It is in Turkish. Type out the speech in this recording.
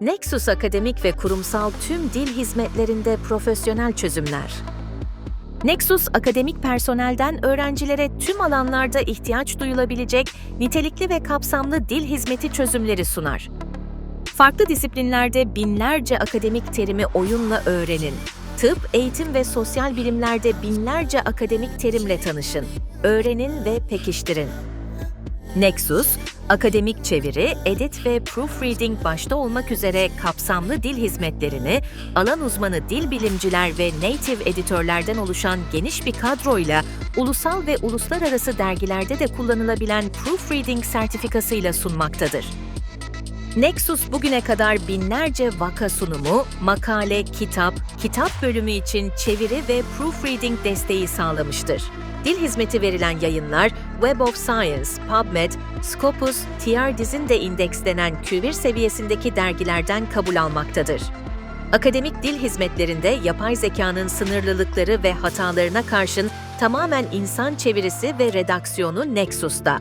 Nexus akademik ve kurumsal tüm dil hizmetlerinde profesyonel çözümler. Nexus akademik personelden öğrencilere tüm alanlarda ihtiyaç duyulabilecek nitelikli ve kapsamlı dil hizmeti çözümleri sunar. Farklı disiplinlerde binlerce akademik terimi oyunla öğrenin. Tıp, eğitim ve sosyal bilimlerde binlerce akademik terimle tanışın. Öğrenin ve pekiştirin. Nexus, akademik çeviri, edit ve proofreading başta olmak üzere kapsamlı dil hizmetlerini, alan uzmanı dil bilimciler ve native editörlerden oluşan geniş bir kadroyla ulusal ve uluslararası dergilerde de kullanılabilen proofreading sertifikasıyla sunmaktadır. Nexus bugüne kadar binlerce vaka sunumu, makale, kitap, kitap bölümü için çeviri ve proofreading desteği sağlamıştır. Dil hizmeti verilen yayınlar Web of Science, PubMed, Scopus, TR-Diz'in de indekslenen Q1 seviyesindeki dergilerden kabul almaktadır. Akademik dil hizmetlerinde yapay zekanın sınırlılıkları ve hatalarına karşın tamamen insan çevirisi ve redaksiyonu Nexus'ta.